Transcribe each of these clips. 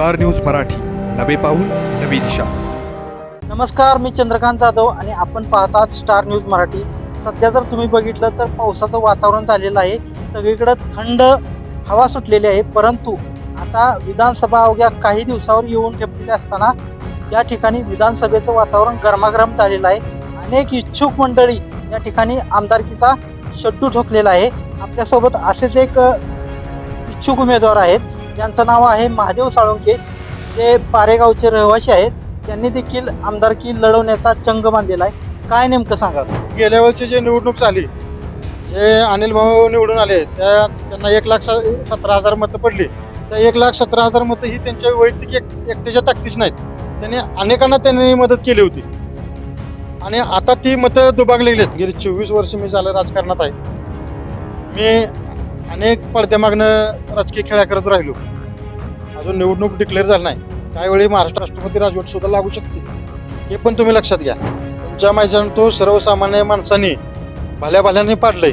Star news Marathi. नवे पाऊल नवी दिशा. नमस्कार मी चंद्रकांत जाधव आणि आपण पाहतात स्टार न्यूज मराठी. सध्या जर तुम्ही बघितलं तर पावसाचं वातावरण झालेलं आहे. सगळीकडे थंड हवा सुटलेली आहे. परंतु आता विधानसभा अवघ्या काही दिवसावर येऊन ठेपलेली असताना या ठिकाणी विधानसभेचं वातावरण गरमागरम झालेलं आहे. अनेक इच्छुक मंडळी या ठिकाणी आमदारकीचा शड्डू ठोकलेला आहे. आपल्यासोबत असेच एक इच्छुक उमेदवार आहेत. ज्यांचं नाव आहे महादेव साळुंके ते पारेगावचे रहिवासी आहेत त्यांनी देखील आमदारकी लढवण्याचा चंग बांधलेला आहे. काय नेमकं सांगा गेल्या वर्षी जे निवडणूक झाली जे अनिल भाऊ निवडून आले त्या त्यांना एक लाख स- सतरा हजार मतं पडली. त्या एक लाख सतरा हजार मतं ही त्यांच्या वैयक्तिक एक एकट्याच्या ताकदीच नाहीत. त्यांनी अनेकांना त्यांनी मदत केली होती. आणि आता ती मतं दुबागलेली आहेत. गेली चोवीस वर्ष मी झालं राजकारणात आहे. मी अनेक पडद्यामागनं राजकीय खेळा करत राहिलो. अजून निवडणूक डिक्लेअर झाली नाही. काही वेळी महाराष्ट्र राष्ट्रपती राजवट सुद्धा लागू शकते. हे पण तुम्ही लक्षात घ्या. तुमच्या मैदान तो सर्वसामान्य माणसांनी भल्या भल्याने पाडलंय.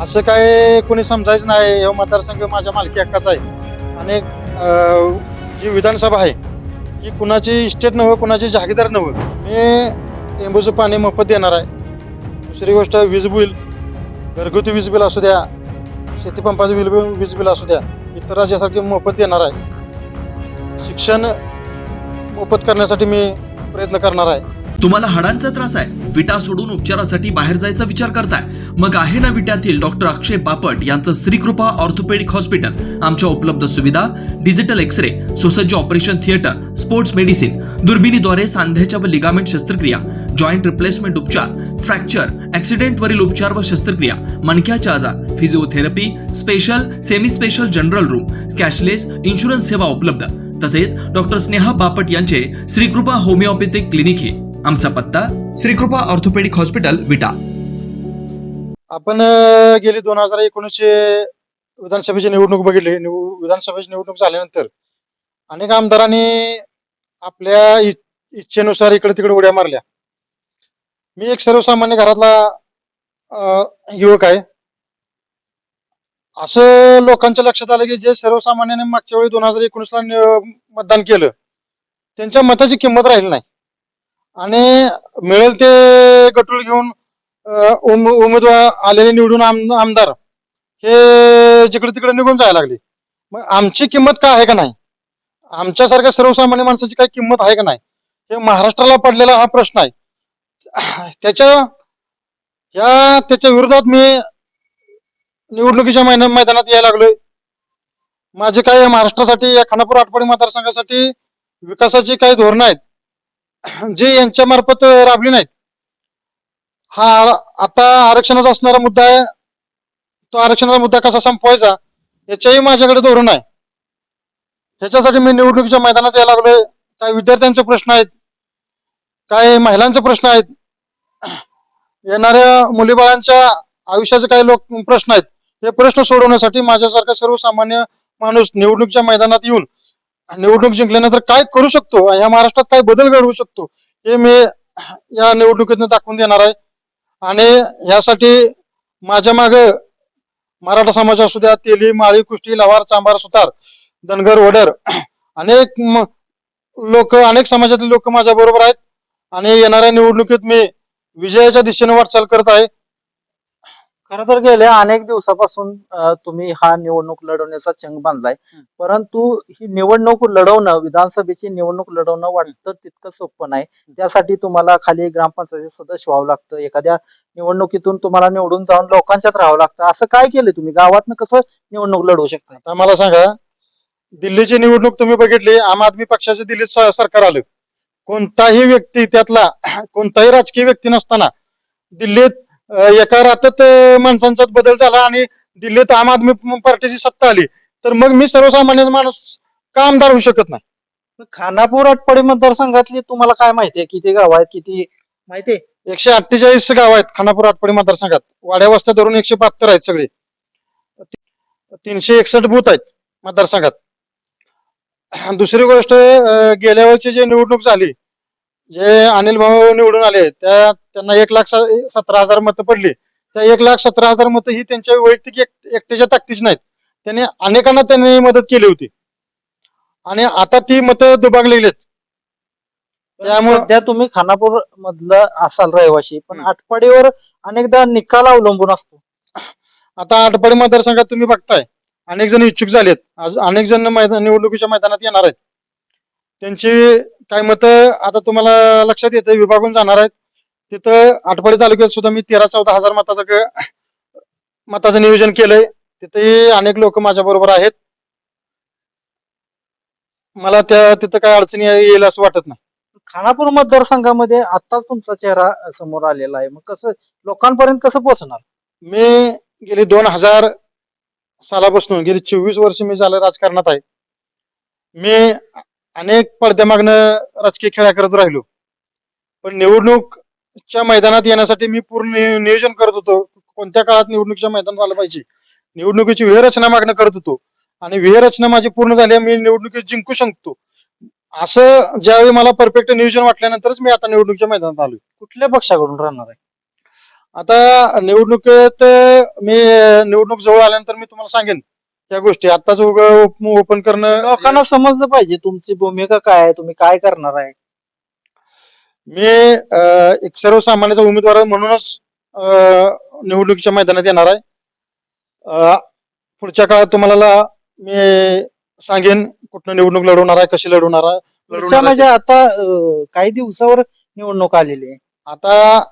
असं काय कोणी समजायचं नाही. हे मतदारसंघ माझ्या मालकी हक्काचा आहे. आणि जी विधानसभा आहे ही कुणाची इस्टेट नव्हे कुणाची जागीदार नव्हे मी टेंबूचं पाणी मोफत देणार आहे. दुसरी गोष्ट वीज बिल घरगुती वीज बिल असू द्या शेतीपंपाचं बिल वीज बिल असू द्या इतर राज्यासारखे मोफत येणार आहे. शिक्षण मोफत करण्यासाठी मी प्रयत्न करणार आहे. तुम्हाला हाडांचा त्रास आहे विटा सोडून उपचारासाठी बाहेर जायचा विचार करताय. मग आहे ना विट्यातील डॉक्टर अक्षय बापट यांचं श्रीकृपा ऑर्थोपेडिक हॉस्पिटल. आमच्या उपलब्ध सुविधा डिजिटल एक्स रे सुसज्ज ऑपरेशन थिएटर स्पोर्ट्स मेडिसिन दुर्बिणीद्वारे सांध्याच्या व लिगामेंट शस्त्रक्रिया जॉईंट रिप्लेसमेंट उपचार फ्रॅक्चर ऍक्सिडेंट वरील उपचार व शस्त्रक्रिया मणक्याचे आजार physiotherapy special semi special general room cashless insurance सेवा उपलब्ध. तसेच डॉक्टर स्नेहा बापट यांचे श्रीकृपा होमिओपॅथिक क्लिनिक हे. आमचा पत्ता श्रीकृपा ऑर्थोपेडिक हॉस्पिटल विटा. आपण गेले गेली दोन हजार एकोणीसशे विधानसभेची निवडणूक बघितली. विधानसभेची निवडणूक झाल्यानंतर अनेक आमदारांनी आपल्या इच्छेनुसार इकडे तिकडे उड्या मारल्या. मी एक सर्वसामान्य घरातला युवक आहे. असं लोकांच्या लक्षात आलं की जे सर्वसामान्याने मागच्या वेळी दोन हजार एकोणीसला ला मतदान केलं त्यांच्या मताची किंमत राहिली नाही. आणि मिळेल ते गटूळ घेऊन उम- उमेदवार आलेले निवडून आमदार हे जिकडे तिकडे निघून जायला लागले. मग आमची किंमत काय आहे का नाही? आमच्यासारख्या सर्वसामान्य माणसाची काय किंमत आहे का नाही? हे महाराष्ट्राला पडलेला हा प्रश्न आहे. त्याच्या या त्याच्या विरोधात मी निवडणुकीच्या मैदान मैदानात यायला लागलोय. माझे काय महाराष्ट्रासाठी या खानापूर आठवडी मतदारसंघासाठी विकासाची काही धोरणं आहेत. जे यांच्या मार्फत राबली नाहीत. हा आता आरक्षणाचा असणारा मुद्दा आहे. तो आरक्षणाचा मुद्दा कसा संपवायचा याच्याही माझ्याकडे धोरण आहे. ह्याच्यासाठी मी निवडणुकीच्या मैदानात यायला लागलोय. काही विद्यार्थ्यांचे प्रश्न आहेत काही महिलांचे प्रश्न आहेत येणाऱ्या मुलीबाळांच्या आयुष्याचे काही लोक प्रश्न आहेत. हे प्रश्न सोडवण्यासाठी माझ्यासारखा सर्वसामान्य माणूस निवडणुकीच्या मैदानात येऊन निवडणूक जिंकल्यानंतर काय करू शकतो? या महाराष्ट्रात काय बदल घडवू शकतो? हे मी या निवडणुकीतून दाखवून देणार आहे. आणि यासाठी माझ्या माग मराठा समाज असू द्या तेली माळी कुष्टी लवार चांभार सुतार धनगर वडर अनेक लोक अनेक समाजातील लोक माझ्या बरोबर आहेत. आणि येणाऱ्या निवडणुकीत मी विजयाच्या दिशेने वाटचाल करत आहे. खरं तर गेल्या अनेक दिवसापासून अ, तुम्ही हा निवडणूक लढवण्याचा चंग बांधलाय. परंतु ही निवडणूक लढवणं विधानसभेची निवडणूक लढवणं वाटतं तितकं सोपं नाही. त्यासाठी तुम्हाला खाली ग्रामपंचायत सदस्य व्हावं लागतं. एखाद्या निवडणुकीतून तुम्हाला निवडून जाऊन लोकांच्यात राहावं लागतं. असं काय केलं तुम्ही? गावातनं कसं निवडणूक लढवू शकता? आता मला सांगा दिल्लीची निवडणूक तुम्ही बघितली आम आदमी पक्षाचं दिल्लीत स- सरकार आलं. कोणताही व्यक्ती त्यातला कोणताही राजकीय व्यक्ती नसताना दिल्लीत एका रातात अं, माणसांच्यात बदल झाला आणि दिल्लीत आम आदमी पार्टीची सत्ता आली. तर मग मी सर्वसामान्य माणूस का आमदार होऊ शकत नाही? खानापूर आटपाडी मतदारसंघातली तुम्हाला काय माहितीये किती गाव आहेत किती माहितीये एकशे अठ्ठेचाळीस गाव आहेत खानापूर आटपाडी मतदारसंघात. वाड्या वस्त्या धरून एकशे बहात्तर आहेत सगळे. तीनशे एकसष्ट बूथ आहेत मतदारसंघात. दुसरी गोष्ट गेल्या वर्षी जी निवडणूक झाली जे अनिल भाऊ निवडून आले त्या त्यांना एक लाख सतरा हजार मतं पडली. त्या एक लाख सतरा हजार मतं ही त्यांच्या वैयक्तिक एक- एकट्याच्या ताकदीच नाहीत. त्यांनी अनेकांना त्यांनी मदत केली होती. आणि आता ती मतं दुबागलेली आहेत. त्यामुळं सध्या तुम्ही खानापूर मधलं असाल रहिवाशी पण. आटपाडीवर अनेकदा निकाल अवलंबून असतो. आता आटपाडी मतदारसंघात तुम्ही बघताय अनेक जण इच्छुक झालेत. आज अनेक जण मैदान निवडणुकीच्या मैदानात येणार आहेत. त्यांची काय मतं आता तुम्हाला लक्षात येते विभागून जाणार आहेत. तिथं आटपाडी तालुक्यात सुद्धा मी तेरा चौदा हजार मताचं मताचं नियोजन केलंय. तिथेही अनेक लोक माझ्या बरोबर आहेत. मला त्या तिथं काय अडचणी येईल असं वाटत नाही. खानापूर मतदारसंघामध्ये आताच तुमचा चेहरा समोर आलेला आहे. मग कसं लोकांपर्यंत कसं पोहोचणार? मी गेली दोन हजार सालापासून गेली चोवीस वर्ष मी झालं राजकारणात आहे. मी अनेक पडद्यामागनं राजकीय खेळा करत राहिलो. पण निवडणूकच्या मैदानात येण्यासाठी मी पूर्ण नियोजन करत होतो. कोणत्या काळात निवडणुकीच्या मैदानात आलं पाहिजे? निवडणुकीची व्यूहरचना मागणं करत होतो. आणि व्यूहरचना माझी पूर्ण झाली मी निवडणुकीत जिंकू शकतो. असं ज्यावेळी मला परफेक्ट नियोजन वाटल्यानंतरच मी आता निवडणुकीच्या मैदानात आलो कुठल्या पक्षाकडून राहणार आहे? आता निवडणुकीत मी निवडणूक जवळ आल्यानंतर मी तुम्हाला सांगेन. त्या गोष्टी. आताच ओपन करणं लोकांना समजलं पाहिजे तुमची भूमिका काय आहे तुम्ही काय करणार आहे? मी अं, एक सर्वसामान्याचा उमेदवार म्हणूनच अं, निवडणुकीच्या मैदानात येणार आहे. अं, पुढच्या काळात तुम्हाला मी सांगेन कुठनं निवडणूक लढवणार आहे कशी लढवणार आहे. पुढच्या लढवणार आहे. म्हणजे आता अं, काही दिवसावर निवडणूक आलेली आहे. आता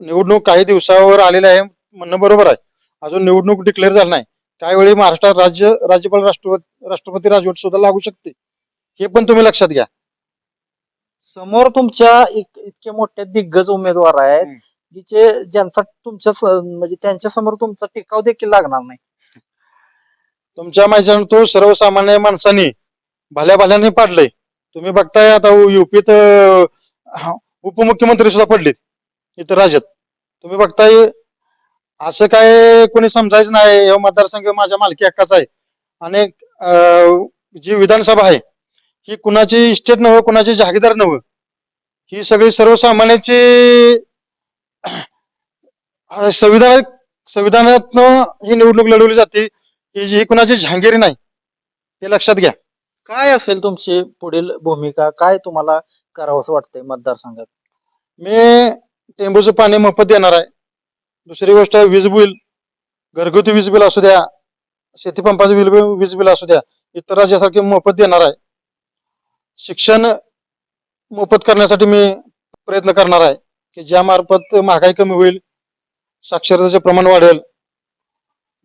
निवडणूक काही दिवसावर आलेली आहे म्हणणं बरोबर आहे. अजून निवडणूक डिक्लेअर झाली नाही. काही वेळी महाराष्ट्रात राज्य राज्यपाल राष्ट्रपती राष्ट्रपती राजवट सुद्धा लागू शकते. हे पण तुम्ही लक्षात घ्या. समोर तुमच्या इत- इतके मोठे दिग्गज उमेदवार आहेत. जिचे ज्यांचा तुमच्या म्हणजे त्यांच्यासमोर तुमचा टिकाव देखील लागणार नाही. तुमच्या माहिती तो सर्वसामान्य माणसांनी भल्या भल्याने पाडलंय. तुम्ही बघताय आता युपीत उपमुख्यमंत्री सुद्धा पडलेत. इतर राज्यात. तुम्ही बघताय असं काय कोणी समजायचं नाही. हे मतदारसंघ माझ्या मालकी हक्काचा आहे. आणि जी विधानसभा आहे ही कुणाची इस्टेट नव्हे कुणाची जागीदार नव्हे ही सगळी सर्वसामान्याची संविधान संविधानातनं ही निवडणूक लढवली जाते. ही जी कुणाची जहांगीरी नाही हे लक्षात घ्या. काय असेल तुमची पुढील भूमिका? काय तुम्हाला करावंसं वाटतंय मतदारसंघात? मी टेंबूचं पाणी मोफत देणार आहे. दुसरी गोष्ट आहे वीज बिल. घरगुती वीज बिल असू द्या शेतीपंपाचं वीज बिल वीज बिल असू द्या इतर राज्यासारखे मोफत देणार आहे. शिक्षण मोफत करण्यासाठी मी प्रयत्न करणार आहे की ज्या मार्फत महागाई कमी होईल साक्षरतेचे प्रमाण वाढेल.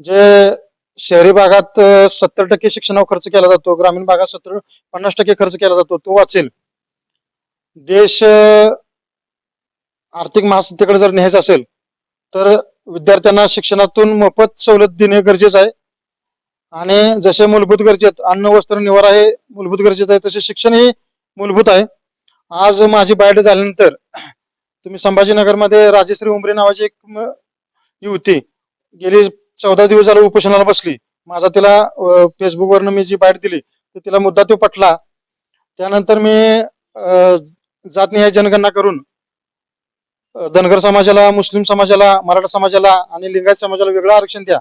जे शहरी भागात सत्तर टक्के शिक्षणावर खर्च केला जातो ग्रामीण भागात सत्तर पन्नास टक्के खर्च केला जातो तो वाचेल. देश आर्थिक महासत्तेकडे जर न्यायचं असेल तर विद्यार्थ्यांना शिक्षणातून मोफत सवलत देणे गरजेचं आहे. आणि जसे मूलभूत गरजेत अन्न वस्त्र निवारा हे मूलभूत गरजेचं आहे तसे शिक्षण हे मूलभूत आहे. आज माझी बायड झाल्यानंतर तुम्ही संभाजीनगरमध्ये राजेश्री उमरे नावाची एक म- युवती गेली चौदा दिवस झालं उपोषणाला बसली. माझा तिला फेसबुकवरनं मी जी बाईट दिली तर तिला मुद्दा तो पटला. त्यानंतर मी जात जातनिहाय जनगणना करून धनगर समाजाला मुस्लिम समाजाला मराठा समाजाला आणि लिंगायत समाजाला वेगळं आरक्षण द्या.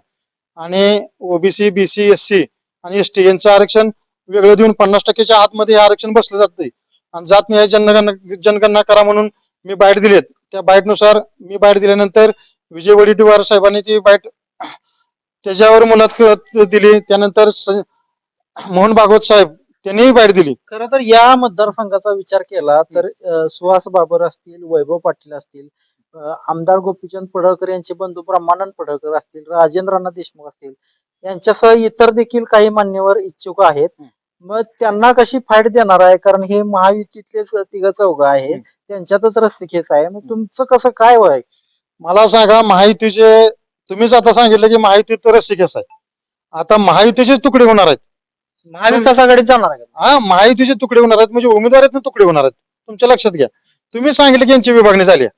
आणि ओबीसी बीसी एस सी आणि एस टी यांचं आरक्षण वेगळं देऊन पन्नास टक्क्याच्या आतमध्ये हे आरक्षण बसलं जाते आणि जात नाही जनगणना जनगणना करा म्हणून मी बाईट दिलेत. त्या बाईटनुसार मी बाईट दिल्यानंतर विजय वडेट्टीवार साहेबांनी ती बाईट त्याच्यावर मुलाखत दिली. त्यानंतर स- मोहन भागवत साहेब त्यांनीही बाईट दिली. खरं तर या मतदारसंघाचा विचार केला तर अं, सुहास बाबर असतील वैभव पाटील असतील अं, आमदार गोपीचंद पडळकर यांचे बंधू ब्रह्मानंद पडळकर असतील राजेंद्र देशमुख असतील यांच्यासह इतर देखील काही मान्यवर इच्छुक आहेत. मग त्यांना कशी फाईट देणार आहे? कारण हे महायुतीतलेच तिघ चौघ आहेत. हं. त्यांच्यातच रस्सीखेच आहे. मग तुमचं कसं काय वय? मला सांगा महायुतीचे तुम्हीच आता सांगितलं की महायुतीत रस्सीकेस आहे. आता महायुतीचे तुकडे होणार आहेत. महाविकास आघाडीत जाणार आहे का? हा महायुतीचे तुकडे होणार आहेत म्हणजे उमेदवारात तुकडे होणार आहेत. तुमच्या लक्षात घ्या. तुम्ही सांगितलं की यांची विभागणी झाली आहे.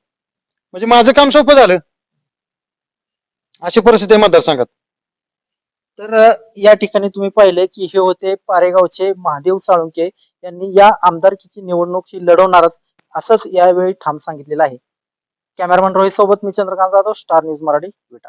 म्हणजे माझं काम सोपं झालं. अशी परिस्थिती आहे मतदारसंघात. तर अ, या ठिकाणी तुम्ही पाहिले की हे होते पारेगावचे महादेव साळुंके यांनी या आमदारकीची निवडणूक ही लढवणारच असंच यावेळी ठाम सांगितलेलं आहे. कॅमेरामॅन रोहित सोबत मी चंद्रकांत जाधव स्टार न्यूज मराठी विटा.